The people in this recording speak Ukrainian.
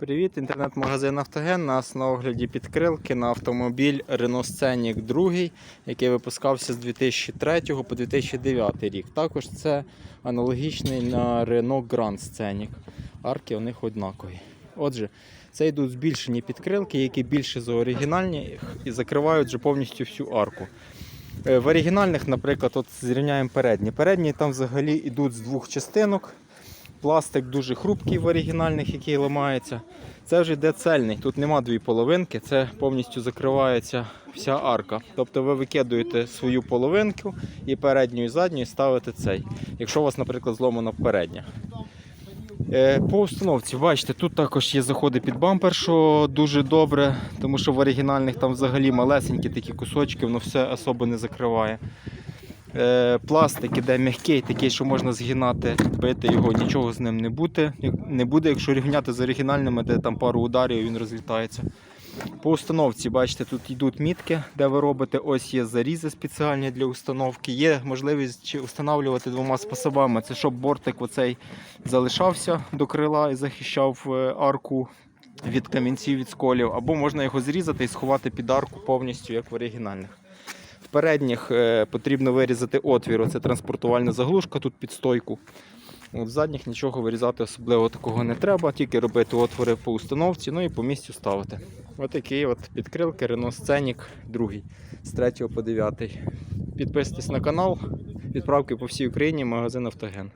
Привіт, інтернет-магазин Автоген. Нас на огляді підкрилки на автомобіль Renault Scenic 2, який випускався з 2003 по 2009 рік. Також це аналогічний на Renault Grand Scenic. Арки у них однакові. Отже, це йдуть збільшені підкрилки, які більше за оригінальні і закривають вже повністю всю арку. Е, В оригінальних, наприклад, от зрівняємо передні. Передні там взагалі йдуть з двох частинок. Пластик дуже хрупкий в оригінальних, який ламається. Це вже йде цельний. Тут нема дві половинки, це повністю закривається вся арка. Тобто ви викидуєте свою половинку і передню і задню і ставите цей. Якщо у вас, наприклад, зломана передня. Е, По установці, бачите, тут також є заходи під бампер, що дуже добре, тому що в оригінальних там взагалі малесенькі такі кусочки, воно все особо не закриває. Е, Пластик іде м'який, такий, що можна згинати, бити його, нічого з ним не буде. Не буде, якщо рівняти з оригінальними, де там пару ударів він розлітається. По установці, бачите, тут йдуть мітки, де ви робите. Ось є зарізи спеціальні для установки. Є можливість встановлювати двома способами. Це щоб бортик оцей залишався до крила і захищав е, арку від камінців, від сколів, або можна його зрізати і сховати під арку повністю, як в оригінальних. Передніх е, потрібно вирізати отвір. Це транспортувальна заглушка тут під стойку. От, задніх нічого вирізати особливо такого не треба, тільки робити отвори по установці, ну і по місцю ставити. Отакі от підкрилки Renault Scenic 2 з 3 по 9. Підписуйтесь на канал, відправки по всій Україні, магазин Автоген.